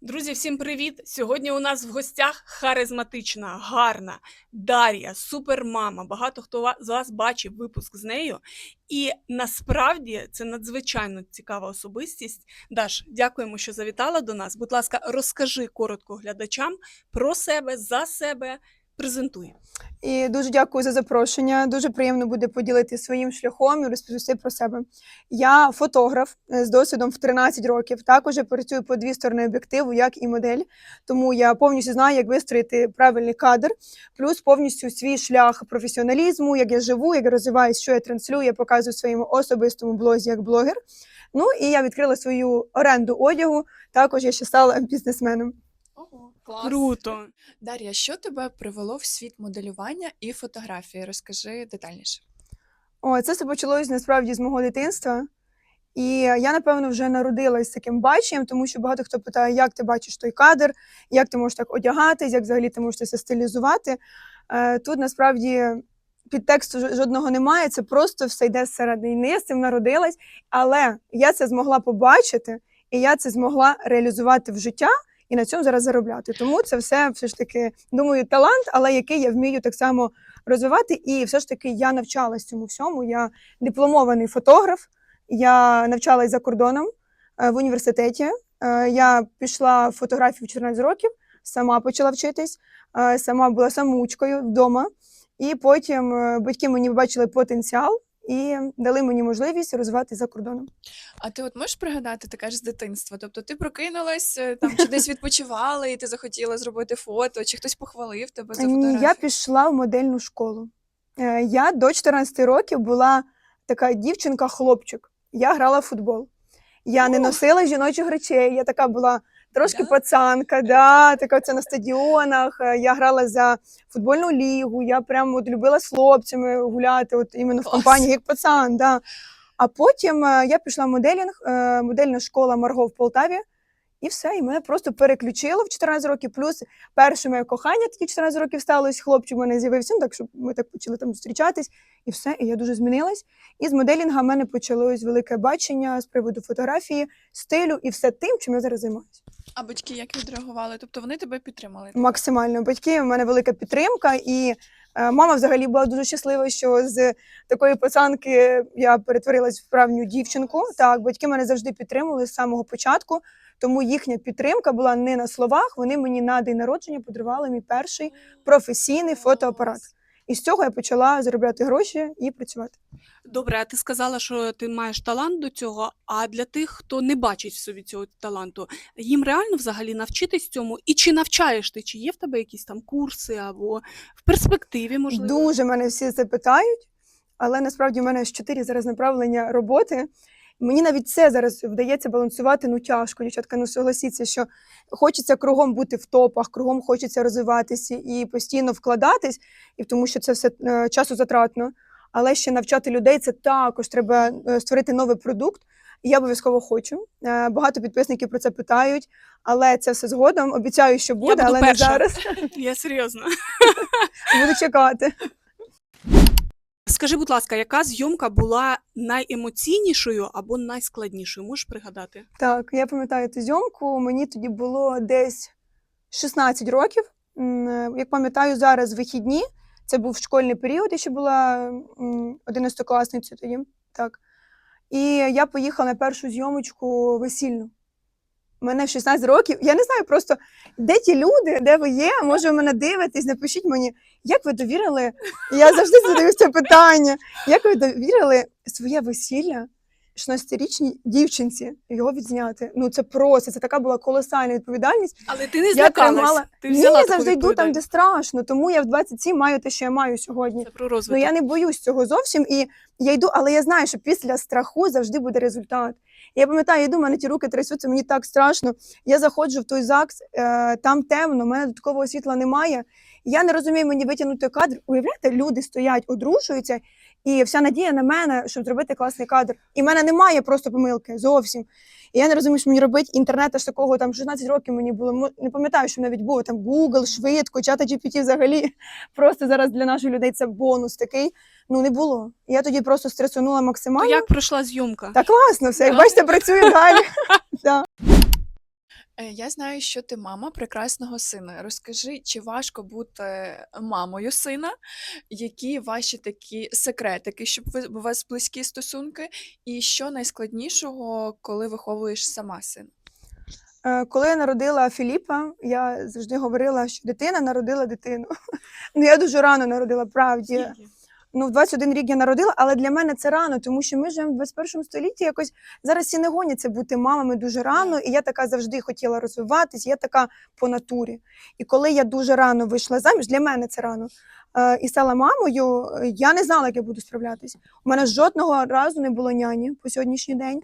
Друзі, всім привіт! Сьогодні у нас в гостях харизматична, гарна Дар'я, супермама. Багато хто з вас бачив випуск з нею. І насправді це надзвичайно цікава особистість. Даш, дякуємо, що завітала до нас. Будь ласка, розкажи коротко глядачам про себе, за себе. Презентуй. І дуже дякую за запрошення. Дуже приємно буде поділитися своїм шляхом і розповісти про себе. Я фотограф е, з досвідом в 13 років. Також працюю по дві сторони об'єктиву, як і модель. Тому я повністю знаю, як вистроїти правильний кадр, плюс повністю свій шлях професіоналізму, як я живу, як я розвиваюсь, що я транслюю, я показую своєму особистому блозі як блогер. Ну і я відкрила свою оренду одягу. Також я ще стала бізнесменом. Ого, клас. Круто. Дар'я, що тебе привело в світ моделювання і фотографії? Розкажи детальніше. О, це все почалось насправді з мого дитинства. І я, напевно, вже народилась з таким баченням, тому що багато хто питає, як ти бачиш той кадр, як ти можеш так одягатись, як взагалі ти можеш це стилізувати. Е, Тут насправді підтексту жо- жодного немає, це просто все йде зсередини. Я з цим народилась, але я це змогла побачити, і я це змогла реалізувати в життя і на цьому зараз заробляти. Тому це все все ж таки, думаю, талант, але який я вмію так само розвивати. І все ж таки я навчалась цьому всьому. Я дипломований фотограф. Я навчалась за кордоном е, в університеті. Е, Я пішла в фотографію в 14 років, сама почала вчитись, е, сама була самоучкою вдома. І потім батьки мені побачили потенціал і дали мені можливість розвивати за кордоном. А ти от можеш пригадати, ти кажеш з дитинства? Тобто ти прокинулась е, там чи десь відпочивала, і ти захотіла зробити фото, чи хтось похвалив тебе за фотографію? я пішла в модельну школу. Е, Я до 14 років була така дівчинка-хлопчик. Я грала в футбол. Я не носила жіночих речей. Я така була трошки пацанка, да, така це на стадіонах. Е, Я грала за футбольну лігу. Я прям от любила з хлопцями гуляти, от іменно в компанії як пацан. Да. А потім е, я пішла в моделінг, е, модельна школа Марго в Полтаві. І все, і мене просто переключило в 14 років. Плюс перше моє кохання тоді 14 років сталося, хлопчик в мене з'явився, ну так що ми так почали там зустрічатись, і все, і я дуже змінилась. І з моделінга в мене почалось велике бачення з приводу фотографії, стилю і все тим, чим я зараз займаюся. А батьки як відреагували? Тобто вони тебе підтримали? Максимально батьки, в мене велика підтримка, і е, мама взагалі була дуже щаслива, що з такої пацанки я перетворилась в справжню дівчинку. Так, батьки мене завжди підтримували з самого початку. Тому їхня підтримка була не на словах. Вони мені на день народження подарували мій перший професійний фотоапарат. І з цього я почала заробляти гроші і працювати. Добре, а ти сказала, що ти маєш талант до цього. А для тих, хто не бачить в собі цього таланту, їм реально взагалі навчитись цьому? І чи навчаєш ти? Чи є в тебе якісь там курси або в перспективі, можливо? Дуже мене всі це питають, але насправді в мене аж чотири зараз направлення роботи. Мені навіть це зараз вдається балансувати ну тяжко, дівчатка. Ну согласіться, що хочеться кругом бути в топах, кругом хочеться розвиватися і постійно вкладатись, і тому що це все е, часозатратно. Але ще навчати людей це також треба е, створити новий продукт. Я обов'язково хочу. Е, Багато підписників про це питають, але це все згодом. Обіцяю, що буде, буду але перша. не зараз. Я серйозно. Буду чекати. Скажи, будь ласка, яка зйомка була найемоційнішою або найскладнішою? Можеш пригадати? Так, я пам'ятаю ту зйомку. Мені тоді було десь 16 років. Як пам'ятаю, зараз вихідні. Це був школьний період, я ще була 11-класницею тоді. Так. І я поїхала на першу зйомочку весільну. Мене в 16 років. Я не знаю просто, де ті люди, де ви є, може, ви мене дивитесь, напишіть мені, як ви довірили. Я завжди задаю це питання. Як ви довірили своє весілля 16-річній дівчинці його відзняти? Ну це просто це така була колосальна відповідальність. Але ти не Я тримала. Ти Ні, я завжди йду там, де страшно. Тому я в 27 маю те, що я маю сьогодні. Це про Ну я не боюсь цього зовсім. І я йду, але я знаю, що після страху завжди буде результат. Я пам'ятаю, я йду, в мене ті руки трясуться, мені так страшно. Я заходжу в той ЗАГС, е, там темно, в мене додаткового світла немає. Я не розумію, мені витягнути кадр. Уявляєте, люди стоять, одружуються, і вся надія на мене, щоб зробити класний кадр. І в мене немає просто помилки зовсім. І я не розумію, що мені робити. Інтернет аж такого там 16 років мені було. Не пам'ятаю, що навіть було там Google, швидко, чата GPT взагалі. Просто зараз для наших людей це бонус такий. Ну не було. Я тоді просто стресонула То максимально. як пройшла зйомка? Та класно, все. Як бачите, працює далі. Е, Я знаю, що ти мама прекрасного сина. Розкажи, чи важко бути мамою сина? Які ваші такі секретики, щоб ви у вас близькі стосунки? І що найскладнішого, коли виховуєш сама сина? Е, Коли я народила Філіпа, я завжди говорила, що дитина народила дитину. Ну я дуже рано народила, правді. Ну, в 21 рік я народила, але для мене це рано, тому що ми живемо в 21 столітті. Якось зараз всі не гоняться бути мамами дуже рано, і я така завжди хотіла розвиватись. Я така по натурі. І коли я дуже рано вийшла заміж, для мене це рано. Е, І стала мамою, е, я не знала, як я буду справлятись. У мене жодного разу не було няні по сьогоднішній день.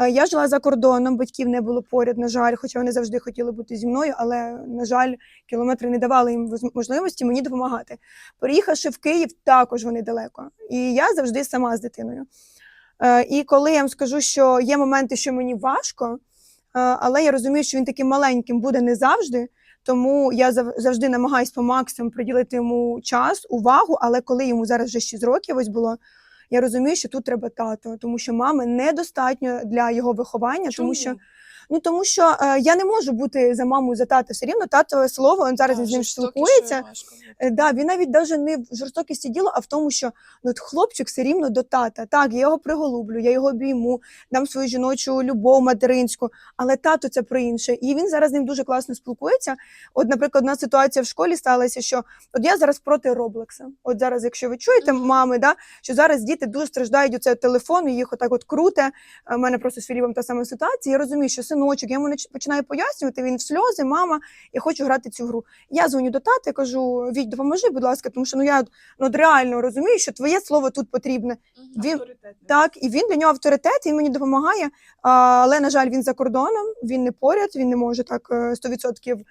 Е, Я жила за кордоном, батьків не було поряд, на жаль, хоча вони завжди хотіли бути зі мною, але, на жаль, кілометри не давали їм можливості мені допомагати. Переїхавши в Київ, також вони далеко. І я завжди сама з дитиною. І коли я вам скажу, що є моменти, що мені важко, але я розумію, що він таким маленьким буде не завжди. Тому я зав- завжди намагаюся по максимуму приділити йому час, увагу. Але коли йому зараз вже 6 років ось було, я розумію, що тут треба тато, тому що мами недостатньо для його виховання, тому що ну тому що е, я не можу бути за мамою за тата. Все рівно татове слово він зараз Так, з ним спілкується. Е, Да, він навіть даже не в жорстокісті діло, а в тому, що ну, от хлопчик все рівно до тата. Так, я його приголублю, я його обійму, дам свою жіночу любов материнську, але тато це про інше. І він зараз з ним дуже класно спілкується. От, наприклад, одна ситуація в школі сталася, що от я зараз проти Роблекса. От зараз, якщо ви чуєте, мами, да, що зараз діти дуже страждають у цього телефону, їх отак от круте. У мене просто з Філіпом та сама ситуація. Я розумію, що синочок, я йому починаю пояснювати, він в сльози, мама, я хочу грати цю гру. Я дзвоню до тата, кажу: Віть, допоможи, будь ласка, тому що ну я ну, от реально розумію, що твоє слово тут потрібне. Мгм. Він так, і він для нього авторитет, він мені допомагає. Але на жаль, він за кордоном, він не поряд, він не може так е, 100%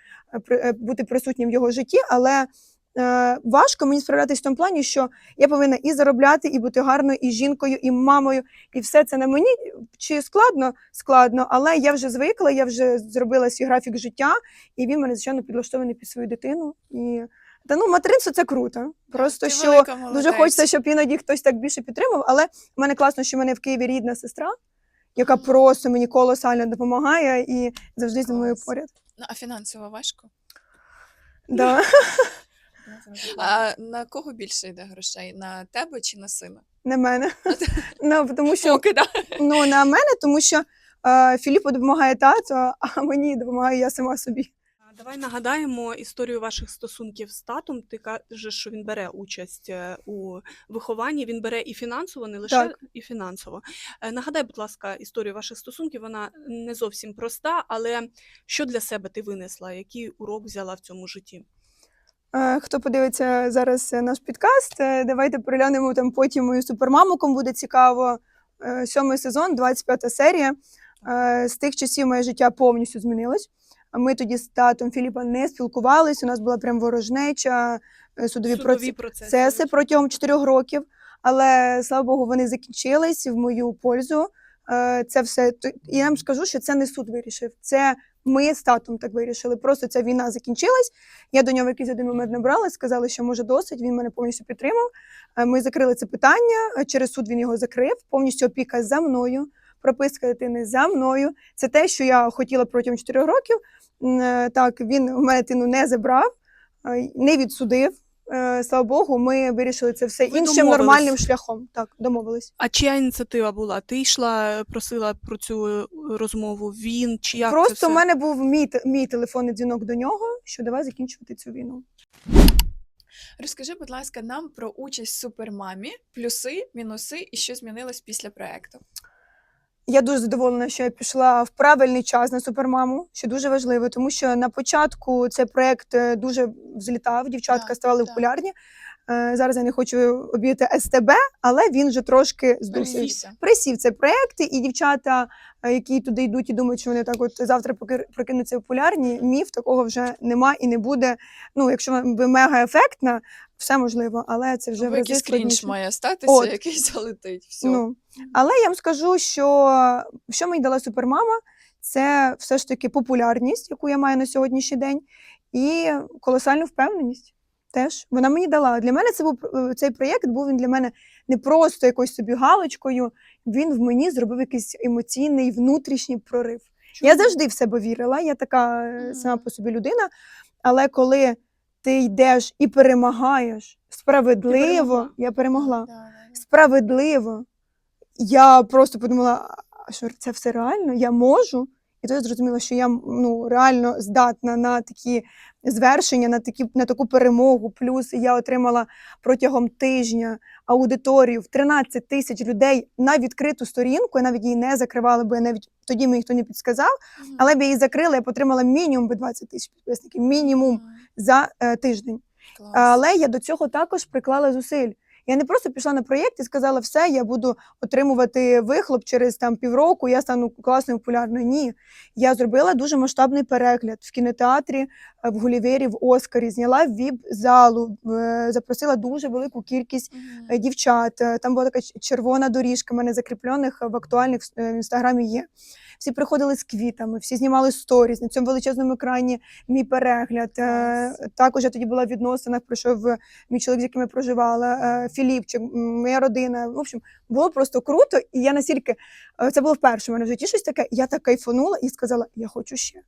е, бути присутнім в його житті. Але е, важко мені справлятися в тому плані, що я повинна і заробляти, і бути гарною, і жінкою, і мамою, і все це на мені. Чи складно? Складно, але я вже звикла, я вже зробила свій графік життя, і він мене звичайно підлаштований під свою дитину. І та ну материнство це круто. Просто Ти що дуже хочеться, щоб іноді хтось так більше підтримав. Але в мене класно, що в мене в Києві рідна сестра, яка просто мені колосально допомагає і завжди зі мною поряд. Ну, а фінансово важко? Да. А на кого більше йде грошей? На тебе чи на сина? На мене. Ну, тому що ну, на мене, тому що е, Філіпу допомагає тато, а мені допомагаю я сама собі. Давай нагадаємо історію ваших стосунків з татом. Ти кажеш, що він бере участь е, у вихованні. Він бере і фінансово, не лише Так. і фінансово. Е, Нагадай, будь ласка, історію ваших стосунків. Вона не зовсім проста, але що для себе ти винесла? Який урок взяла в цьому житті? Хто подивиться зараз е, наш підкаст, е, давайте переглянемо там потім мою супермаму, кому буде цікаво. Е, Сьомий сезон, 25 серія. З тих часів моє життя повністю змінилось. Ми тоді з татом Філіпа не спілкувались. У нас була прям ворожнеча, судові, Судові процеси. процеси протягом чотирьох років. Але слава Богу, вони закінчились в мою пользу. Це все я вам скажу, що це не суд вирішив. Це ми з татом так вирішили. Просто ця війна закінчилась. Я до нього в якийсь один момент набрала, сказали, що може досить. Він мене повністю підтримав. Е, Ми закрили це питання. е, Через суд він його закрив. Повністю опіка за мною. Прописка дитини за мною. Це те, що я хотіла протягом 4 років. Е, Так, він у мене дитину не забрав, не відсудив. Е, Слава Богу, ми вирішили це все Ви іншим домовились. нормальним шляхом. Так, домовились. А чия ініціатива була? Ти йшла, просила про цю е, розмову? Він чи як це Просто все? у мене був мій, те- мій телефонний дзвінок до нього, що давай закінчувати цю війну. Розкажи, будь ласка, нам про участь в супермамі, плюси, мінуси і що змінилось після проекту. Я дуже задоволена, що я пішла в правильний час на супермаму, що дуже важливо, тому що на початку цей проект е, дуже взлітав, дівчатка Так, ставали так. популярні. Е, Зараз я не хочу обійти СТБ, але він вже трошки. Перевівся. Присів цей проект, і дівчата, е, які туди йдуть і думають, що вони так от завтра прокинуться популярні, міф такого вже нема і не буде. Ну, якщо ви мега ефектна, все можливо, але це вже в Або рази якийсь крінж має статися, От. який залетить. Все. Ну, але я вам скажу, що що мені дала супермама, це все ж таки популярність, яку я маю на сьогоднішній день, і колосальну впевненість. Теж вона мені дала. Для мене це був е, цей проєкт був він для мене не просто якоюсь собі галочкою. Він в мені зробив якийсь емоційний внутрішній прорив. Я завжди в себе вірила, я така е, сама по собі людина. Але коли ти йдеш і перемагаєш справедливо, перемогла. я перемогла. Да. Справедливо. Я просто подумала, а що це все реально? Я можу. І тоді зрозуміла, що я ну, реально здатна на такі звершення, на, такі, на таку перемогу. Плюс я отримала протягом тижня аудиторію в 13 тисяч людей на відкриту сторінку. Я навіть її не закривала, бо я навіть тоді мені ніхто не підсказав. Але б я її закрила, я отримала мінімум би 20 тисяч підписників, мінімум за е, тиждень. Клас. Але я до цього також приклала зусиль. Я не просто пішла на проєкт і сказала, все, я буду отримувати вихлоп через там півроку, я стану класною популярною. Ні. Я зробила дуже масштабний перегляд в кінотеатрі е, в Гулівері, в Оскарі, зняла віп-залу, е, запросила дуже велику кількість Мгм. е, дівчат. Там була така червона доріжка, в мене закріплених в актуальних в інстаграмі є. Всі приходили з квітами, всі знімали сторіс на цьому величезному екрані. Мій перегляд. Е, Також я тоді була в відносинах. Прийшов е, мій чоловік, з яким я проживала, е, Філіпчик, моя родина. В общем, було просто круто. І я настільки це було вперше в мене в житті щось таке. Я так кайфанула і сказала: я хочу ще.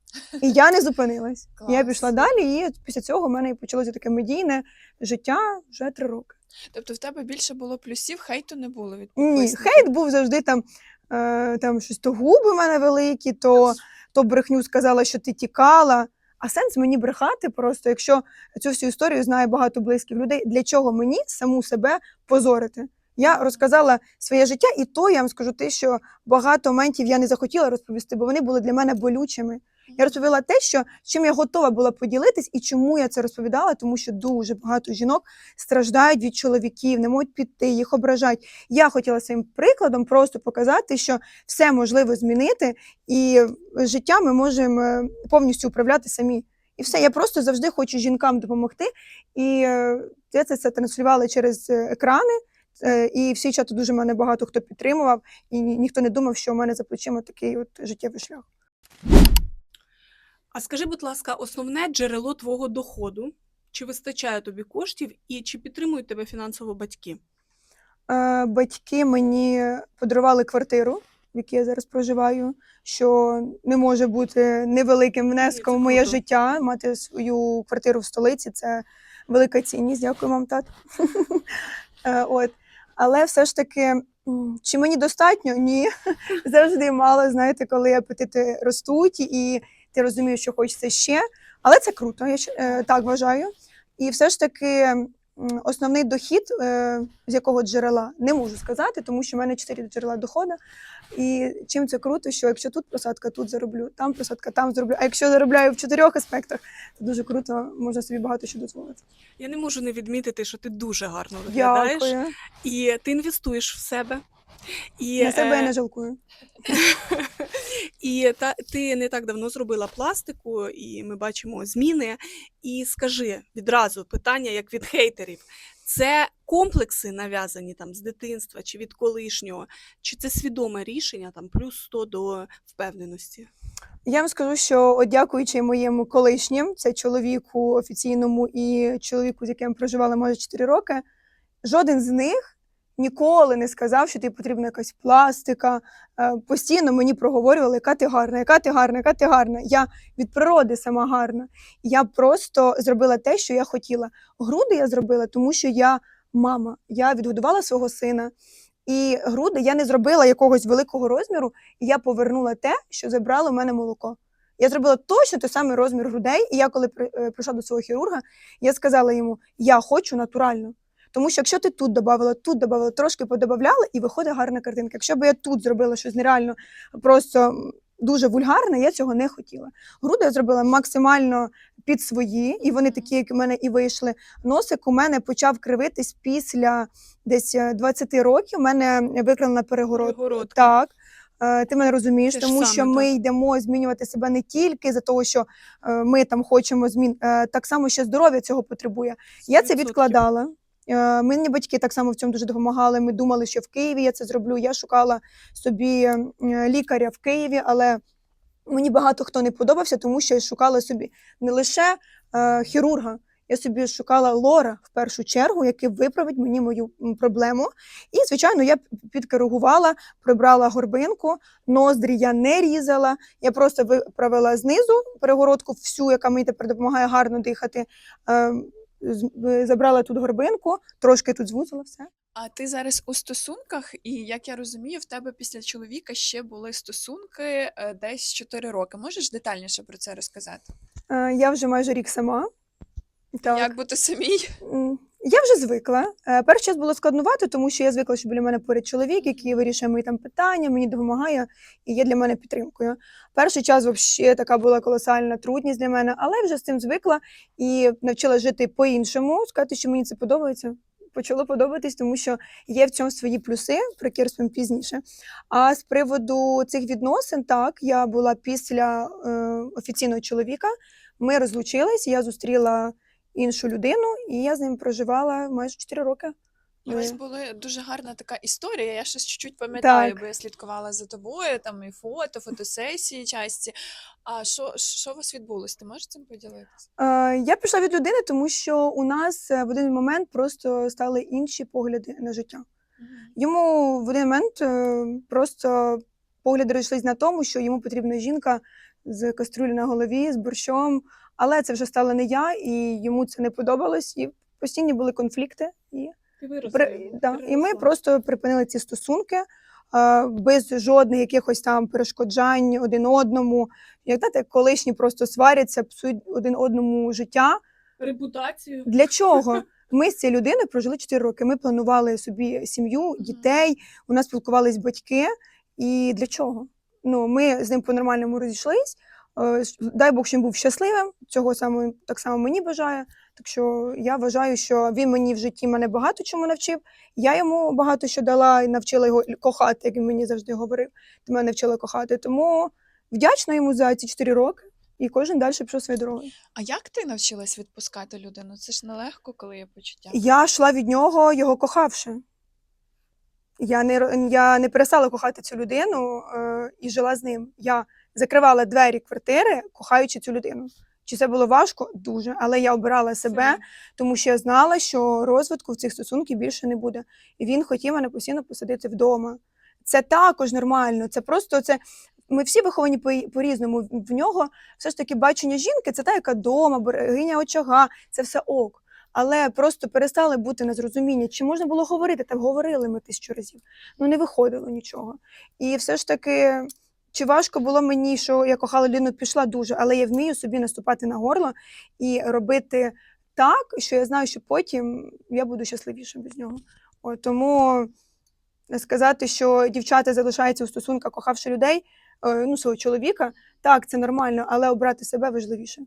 І я не зупинилась. Я пішла далі, і після цього в мене і почалося таке медійне життя вже три роки. Тобто в тебе більше було плюсів, хейту не було від Ні, хейт був завжди там, е, там щось то губи в мене великі, то, то брехню сказала, що ти тікала. А сенс мені брехати просто, якщо цю всю історію знає багато близьких людей, для чого мені саму себе позорити? Я розказала своє життя, і то я вам скажу те, що багато моментів я не захотіла розповісти, бо вони були для мене болючими. Я розповіла те, що чим я готова була поділитись, і чому я це розповідала, тому що дуже багато жінок страждають від чоловіків, не можуть піти, їх ображають. Я хотіла своїм прикладом просто показати, що все можливо змінити, і життя ми можемо повністю управляти самі. І все, я просто завжди хочу жінкам допомогти. І е, я це все транслювала через е, екрани. е, І всі чати дуже мене багато хто підтримував, і ні- ніхто не думав, що у мене за плечима такий от життєвий шлях. А скажи, будь ласка, основне джерело твого доходу? Чи вистачає тобі коштів і чи підтримують тебе фінансово батьки? Е, Батьки мені подарували квартиру, в якій я зараз проживаю, що не може бути невеликим внеском в моє круто. життя. Мати свою квартиру в столиці це велика цінність. Дякую вам, тат. Е, От. Але все ж таки, чи мені достатньо? Ні. Завжди мало, знаєте, коли апетити ростуть і ти розумієш, що хочеться ще. Але це круто, я е, так вважаю. І все ж таки основний дохід, е, з якого джерела, не можу сказати, тому що в мене чотири джерела доходу. І чим це круто, що якщо тут просадка, тут зароблю, там просадка, там зароблю. А якщо заробляю в чотирьох аспектах, то дуже круто, можна собі багато що дозволити. Я не можу не відмітити, що ти дуже гарно виглядаєш, Дякую. і ти інвестуєш в себе. І, На себе я е, не жалкую. і та, ти не так давно зробила пластику, і ми бачимо зміни. І скажи відразу питання, як від хейтерів: це комплекси нав'язані там з дитинства чи від колишнього, чи це свідоме рішення, там плюс 100 до впевненості? Я вам скажу, що от дякуючи моєму колишнім, це чоловіку офіційному і чоловіку, з яким проживала майже 4 роки, жоден з них ніколи не сказав, що тобі потрібна якась пластика. Е, Постійно мені проговорювали, яка ти гарна, яка ти гарна, яка ти гарна. Я від природи сама гарна. Я просто зробила те, що я хотіла. Груди я зробила, тому що я мама. Я відгодувала свого сина. І груди я не зробила якогось великого розміру, і я повернула те, що забрало в мене молоко. Я зробила точно той самий розмір грудей, і я, коли е, прийшла до свого хірурга, я сказала йому: я хочу натурально. Тому що якщо ти тут додавала, тут додавала, трошки подобавляла, і виходить гарна картинка. Якщо б я тут зробила щось нереально просто дуже вульгарне, я цього не хотіла. Груди я зробила максимально під свої, і вони такі, як у мене і вийшли. Носик у мене почав кривитись після десь е, 20 років. У мене викрилена перегородка. Перегородка. Так. Е, Ти мене розумієш, ж тому що ми так. йдемо змінювати себе не тільки за того, що е, ми там хочемо змін, е, так само, що здоров'я цього потребує. Я це 100%. відкладала. Е, Мені батьки так само в цьому дуже допомагали. Ми думали, що в Києві я це зроблю. Я шукала собі е, лікаря в Києві, але мені багато хто не подобався, тому що я шукала собі не лише е, хірурга. я собі шукала лора в першу чергу, який виправить мені мою проблему. І, звичайно, я підкоригувала, прибрала горбинку, ноздрі я не різала. Я просто виправила знизу перегородку, всю, яка мені тепер допомагає гарно дихати. Е, Забрала тут горбинку, трошки тут звузила все. А ти зараз у стосунках, і як я розумію, в тебе після чоловіка ще були стосунки е, десь 4 роки. Можеш детальніше про це розказати? Е, Я вже майже рік сама. Так. Як бути самій? Я вже звикла. Е, Перший час було складнувати, тому що я звикла, що біля мене поряд чоловік, який вирішує мої там питання, мені допомагає і є для мене підтримкою. Перший час взагалі така була колосальна трудність для мене, але я вже з цим звикла і навчила жити по-іншому, сказати, що мені це подобається. Почало подобатись, тому що є в цьому свої плюси, про які розповім пізніше. А з приводу цих відносин, так, я була після е, офіційного чоловіка. Ми розлучились, я зустріла іншу людину, і я з ним проживала майже 4 роки. У Е, вас була дуже гарна така історія. Я щось чуть-чуть пам'ятаю, бо я слідкувала за тобою, там і фото, фотосесії часті. А що, що у вас відбулось? Ти можеш цим поділитися? Е, Я пішла від людини, тому що у нас е, в один момент просто стали інші погляди на життя. Йому в один момент е, просто погляди розійшлись на тому, що йому потрібна жінка з каструлі на голові, з борщом. Але це вже стала не я, і йому це не подобалось. І постійні були конфлікти. І, Ти виросла. при, да, і ми просто припинили ці стосунки без жодних якихось там перешкоджань один одному. Як знаєте, колишні просто сваряться, псують один одному життя. Репутацію. Для чого? Ми з цією людиною прожили 4 роки. Ми планували собі сім'ю, дітей, у нас спілкувались батьки. І для чого? Ну, ми з ним по-нормальному розійшлись. Е, Дай Бог, що він був щасливим. Цього саме так само мені бажаю. Так що я вважаю, що він мені в житті мене багато чому навчив. Я йому багато що дала і навчила його кохати, як він мені завжди говорив. Ти мене навчила кохати. Тому вдячна йому за ці 4 роки. І кожен далі пішов своєю дорогою. А як ти навчилась відпускати людину? Це ж нелегко, коли є почуття. Я йшла від нього, його кохавши. Я не, я не перестала кохати цю людину е, і жила з ним. Я закривала двері квартири, кохаючи цю людину. Чи це було важко? Дуже. Але я обирала себе, тому що я знала, що розвитку в цих стосунків більше не буде. І він хотів мене постійно посадити вдома. Це також нормально. Це просто це. Ми всі виховані по- по-різному. В нього все ж таки бачення жінки це та, яка дома, берегиня очага, це все ок. Але просто перестали бути на зрозуміння, чи можна було говорити, так говорили ми тисячу разів. Ну не виходило нічого. І все ж таки, чи важко було мені, що я кохала людину, пішла дуже, але я вмію собі наступати на горло і робити так, що я знаю, що потім я буду щасливіша без нього. От, тому сказати, що дівчата залишаються у стосунках, кохавши людей, е, ну, свого чоловіка, так, це нормально, але обрати себе важливіше.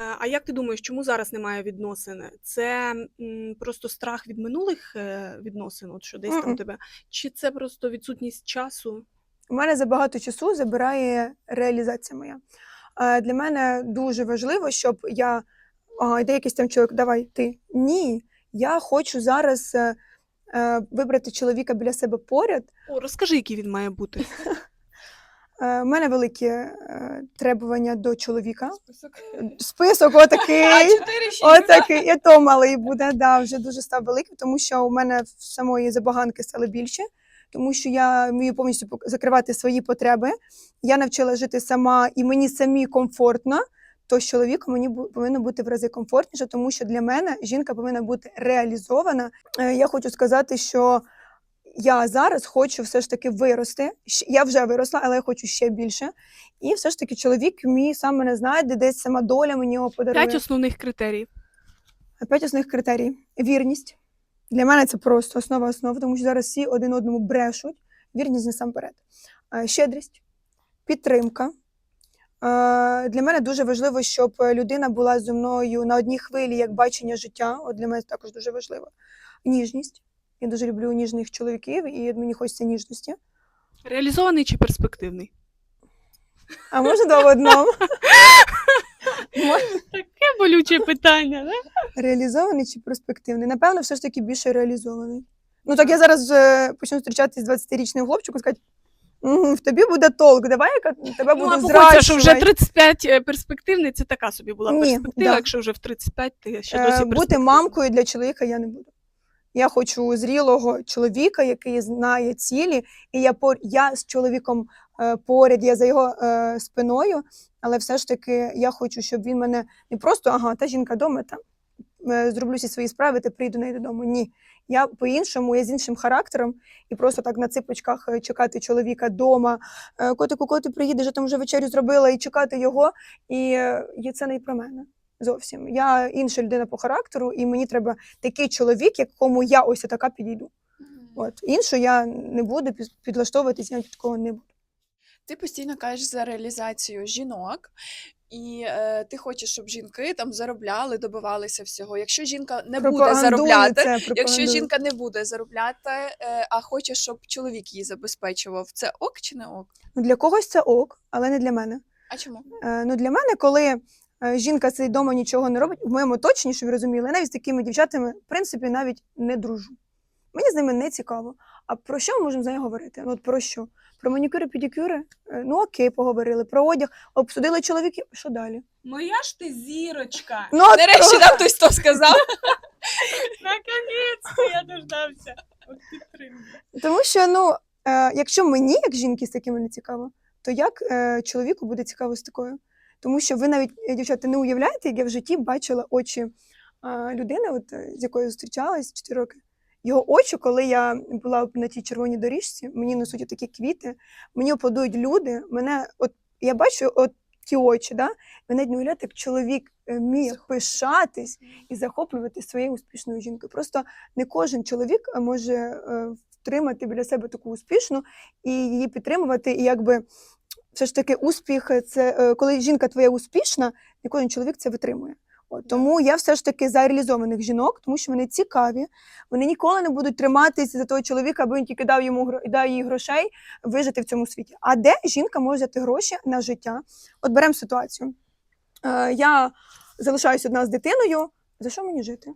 Е, А як ти думаєш, чому зараз немає відносин? Це м, просто страх від минулих е, відносин, от що десь там тебе? Чи це просто відсутність часу? У мене забагато часу забирає реалізація моя. Для мене дуже важливо, щоб я ага, йде якийсь там чоловік, давай ти. Ні. Я хочу зараз е, е, вибрати чоловіка біля себе поряд. О, розкажи, який він має бути. Е, У мене великі е, требування до чоловіка. Список. Список отакий. А, 4 6 Отакий, і то малий буде, да, вже дуже став великим, тому що у мене в самої забаганки стали більше, тому що я вмію повністю закривати свої потреби. Я навчила жити сама, і мені самі комфортно. То з чоловіком мені повинно бути в рази комфортніше, тому що для мене жінка повинна бути реалізована. Е, Я хочу сказати, що я зараз хочу все ж таки вирости. Я вже виросла, але я хочу ще більше. І все ж таки чоловік мій сам мене знайде, десь сама доля мені його подарує. П'ять основних критеріїв. П'ять основних критерій. Вірність. Для мене це просто основа основ, тому що зараз всі один одному брешуть. Вірність насамперед. Е, Щедрість, підтримка. Е, Для мене дуже важливо, щоб людина була зі мною на одній хвилі, як бачення життя. От для мене це також дуже важливо. Ніжність. Я дуже люблю ніжних чоловіків, і мені хочеться ніжності. Реалізований чи перспективний? А може два в одному? Таке болюче питання, да? Реалізований чи перспективний? Напевно, все ж таки більше реалізований. Ну так я зараз е, почну зустрічатися з 20-річним хлопчиком і сказати, в тобі буде толк. Давай я тебе Ну, буду а погодься, що вже зраджувати. 35 е, перспективний, це така собі була Ні, перспектива, да. якщо вже в 35 ти ще Е, досі бути перспективний. мамкою для чоловіка я не буду. Я хочу зрілого чоловіка, який знає цілі, і я пор... я з чоловіком е, поряд, я за його е, спиною, але все ж таки я хочу, щоб він мене не просто ага, та жінка вдома там е, зроблю всі свої справи, та прийду неї додому. Ні. Я по-іншому, я з іншим характером, і просто так на ципочках е, чекати чоловіка вдома. Котику, коли ти приїдеш, я там вже вечерю зробила, і чекати його. І це не про мене. Зовсім. Я інша людина по характеру, і мені треба такий чоловік, якому я ось така підійду. От іншу я не буду під- підлаштовуватись, я під кого не буду. Ти постійно кажеш за реалізацію жінок, і е, ти хочеш, щоб жінки там заробляли, добивалися всього. Якщо жінка не буде заробляти, це, якщо жінка не буде заробляти, е, а хоче, щоб чоловік її забезпечував, це ок чи не ок? Ну, для когось це ок, але не для мене. А чому? Е, ну, для мене, коли жінка сидить вдома нічого не робить, в моєму оточенні, щоб ви розуміли, я навіть з такими дівчатами, в принципі, навіть не дружу. Мені з ними не цікаво. А про що ми можемо з нею говорити? Ну, от про що? Про манікюри, педикюри? Е, Ну окей, поговорили. Про одяг, обсудили чоловіків. Що далі? Моя ж ти зірочка. Ну, от Нарешті нам хтось то сказав. Наконець-то я дождався. От підтримка. Тому що, ну, е, якщо мені, як жінки, з такими не цікаво, то як е, чоловіку буде цікаво з такою? Тому що ви навіть, е, дівчата, не уявляєте, як я в житті бачила очі людини, от, е, з якою зустрічалась 4 роки. Його очі, коли я була на тій червоній доріжці, мені несуть такі квіти, мені опадують люди. Мене, от я бачу от ті очі, да? навіть не уявляєте, як чоловік е, вміє пишатись і захоплювати своєю успішною жінкою. Просто не кожен чоловік може втримати біля себе таку успішну і її підтримувати. І якби все ж таки успіх це е, коли жінка твоя успішна, не кожен чоловік це витримує. От, тому я все ж таки за реалізованих жінок, тому що вони цікаві, вони ніколи не будуть триматися за того чоловіка, аби він тільки дав йому дав їй грошей вижити в цьому світі. А де жінка може взяти гроші на життя? От беремо ситуацію. Е, я залишаюсь одна з дитиною. За що мені жити?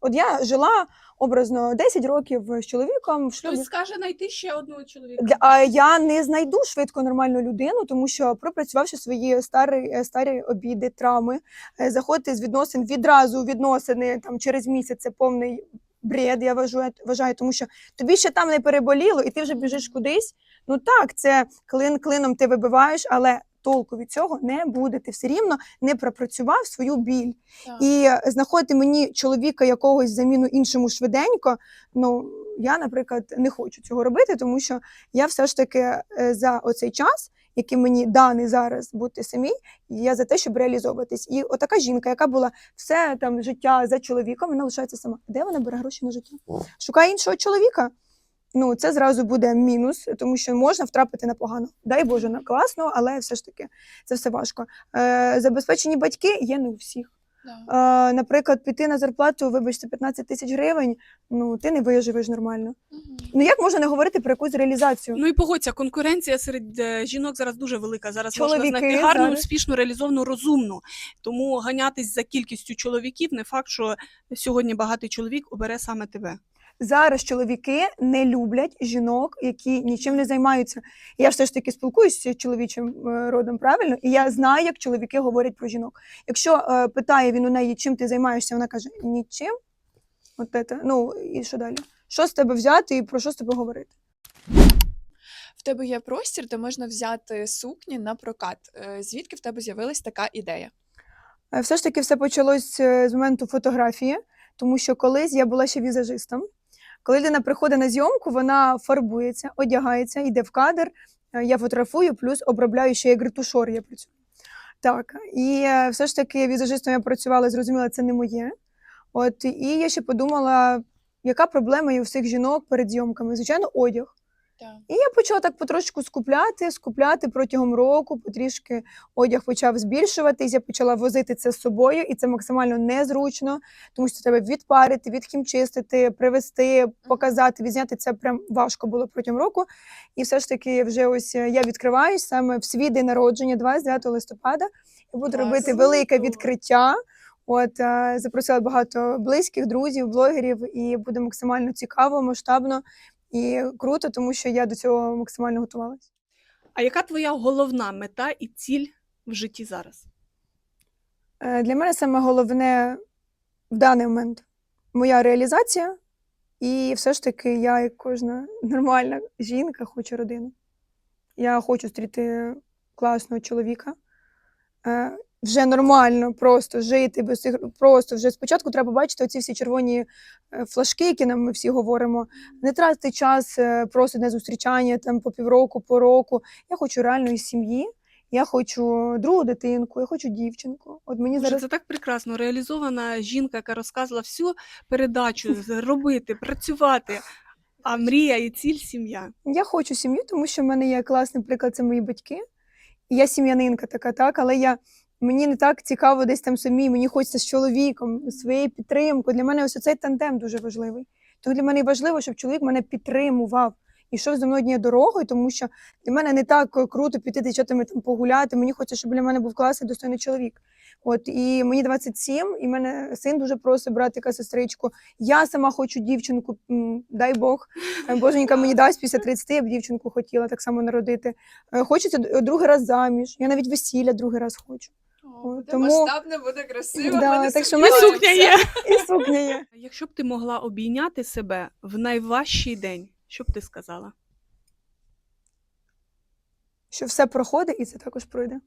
От я жила образно 10 років з чоловіком в шлюбі. Хтось скаже знайти ще одного чоловіка. Для, а я не знайду швидко нормальну людину, тому що пропрацювавши свої старі, е, старі обіди, травми, е, заходити з відносин відразу у відносини там через місяць це повний бред, я вважаю, вважаю, тому що тобі ще там не переболіло, і ти вже біжиш кудись. Ну так, це клин клином ти вибиваєш, але толку від цього не буде. Ти все рівно не пропрацював свою біль. Так. І знаходити мені чоловіка якогось заміну іншому швиденько. Ну я, наприклад, не хочу цього робити, тому що я все ж таки е, за оцей час, який мені даний зараз бути самій, я за те, щоб реалізовуватись. І отака жінка, яка була все там життя за чоловіком, вона лишається сама. Де вона бере гроші на життя? Шукає іншого чоловіка. Ну, це зразу буде мінус, тому що можна втрапити на погано. Дай Боже, на класно, але все ж таки це все важко. Е, забезпечені батьки є не у всіх. Да. Е, наприклад, піти на зарплату, вибачте, 15 тисяч гривень, ну ти не виживеш нормально. Мгм. Ну як можна не говорити про якусь реалізацію? Ну і погодься, конкуренція серед е, жінок зараз дуже велика. Зараз Чоловіки можна знайти гарну, зараз. успішну, реалізовану, розумну. Тому ганятись за кількістю чоловіків не факт, що сьогодні багатий чоловік обере саме тебе. Зараз чоловіки не люблять жінок, які нічим не займаються. Я все ж таки спілкуюся з чоловічим е, родом правильно, і я знаю, як чоловіки говорять про жінок. Якщо е, питає він у неї, чим ти займаєшся, вона каже нічим. От це, ну і що далі? Що з тебе взяти і про що з тобою говорити? В тебе є простір, де можна взяти сукні на прокат. Е, Звідки в тебе з'явилась така ідея? Е, Все ж таки все почалось з моменту фотографії, тому що колись я була ще візажистом. Коли людина приходить на зйомку, вона фарбується, одягається, йде в кадр. е, Я фотографую, плюс обробляю ще як ретушор я працюю. Так, і е, все ж таки візажистом я працювала, зрозуміла, це не моє. От, і я ще подумала, яка проблема є у всіх жінок перед зйомками? Звичайно, одяг. Так. І я почала так потрошку скупляти, скупляти протягом року, потрішки одяг почав збільшуватись, я почала возити це з собою, і це максимально незручно, тому що треба відпарити, відхімчистити, привезти, показати, відзняти. Це прям важко було протягом року. І все ж таки, вже ось е, я відкриваюсь саме в свій день народження, 29 листопада. Я буду Клас. робити велике відкриття. От е, запросила багато близьких, друзів, блогерів, і буде максимально цікаво, масштабно і круто, тому що я до цього максимально готувалася. А яка твоя головна мета і ціль в житті зараз? Е, Для мене саме головне в даний момент моя реалізація, і все ж таки я, як кожна нормальна жінка, хочу родину. Я хочу зустріти класного чоловіка. Вже нормально просто жити без цих. Просто вже спочатку треба бачити оці всі червоні е, флажки, які нам ми всі говоримо. Не тратити час е, просто на зустрічання там по півроку, по року. Я хочу реальної сім'ї. Я хочу другу дитинку, я хочу дівчинку. От мені Боже, зараз це так прекрасно. Реалізована жінка, яка розказувала всю передачу з- робити, працювати. А мрія і ціль сім'я. Я хочу сім'ю, тому що в мене є класний приклад, це мої батьки. Я сім'янинка така, так, але я, мені не так цікаво десь там самі, мені хочеться з чоловіком, своєю підтримкою. Для мене ось цей тандем дуже важливий. Тому для мене важливо, щоб чоловік мене підтримував. І йшов зі мною дорогою, тому що для мене не так е, круто піти дівчатами там погуляти. Мені хочеться, щоб для мене був класний достойний чоловік. От і мені 27, і мене син дуже просить братика, сестричку. Я сама хочу дівчинку, дай Бог. Боженька мені дасть після 30, я б дівчинку хотіла так само народити. Е, Хочеться другий раз заміж. Я навіть весілля другий раз хочу. Буде тому- масштабне, буде красиво. Да, так що в мене сукня є. І сукня є. Якщо б ти могла обійняти себе в найважчий день, що б ти сказала? Що все проходить і це також пройде.